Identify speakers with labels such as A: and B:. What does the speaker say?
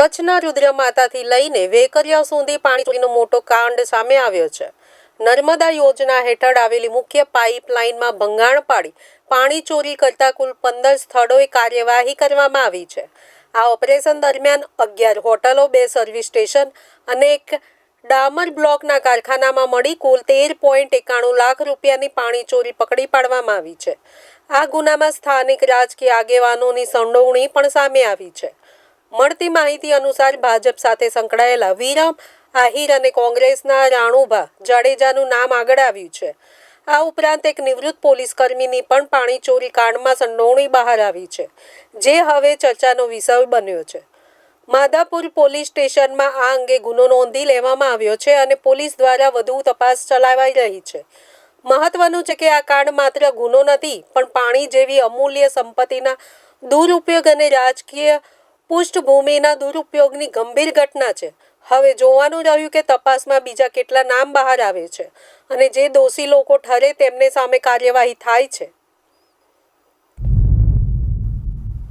A: કચ્છના રુદ્રમાતાથી લઈને વેકરિયા સુધી પાણીચોરીનો મોટો કાંડ સામે આવ્યો છે. નર્મદા યોજના હેઠળ આવેલી મુખ્ય પાઇપલાઇનમાં ભંગાણ પાડી પાણી ચોરી કરતા કુલ પંદર સ્થળોએ કાર્યવાહી કરવામાં આવી છે. આ ઓપરેશન દરમિયાન અગિયાર હોટલો, બે સર્વિસ સ્ટેશન અને એક ડામર બ્લોકના કારખાનામાં મળી કુલ તેર પોઈન્ટ એકાણું લાખ રૂપિયાની પાણી ચોરી પકડી પાડવામાં આવી છે. આ ગુનામાં સ્થાનિક રાજકીય આગેવાનોની સંડોવણી પણ સામે આવી છે. મળતી માહિતી અનુસાર ભાજપ સાથે સંકળાયેલા વિરમ, આહિર અને કોંગ્રેસના રાણુભા જાડેજાનું નામ આગળ આવ્યું છે. આ ઉપરાંત એક નિવૃત્ત પોલીસ કર્મીની પણ પાણી ચોરી કાંડમાં સંડોવણી બહાર આવી છે, જે હવે ચર્ચાનો વિષય બન્યો છે. માધાપુર પોલીસ સ્ટેશનમાં આ અંગે ગુનો નોંધી લેવામાં આવ્યો છે અને પોલીસ દ્વારા વધુ તપાસ ચલાવાઈ રહી છે. મહત્વનું છે કે આ કાંડ માત્ર ગુનો નથી, પણ પાણી જેવી અમૂલ્ય સંપત્તિના દુરુપયોગ અને રાજકીય પૃષ્ઠભૂમિના દુરુપયોગની ગંભીર ઘટના છે. હવે જોવાનું રહ્યું કે તપાસમાં બીજા કેટલા નામ બહાર આવે છે અને જે દોષી લોકો ઠરે તેમને સામે કાર્યવાહી થાય છે.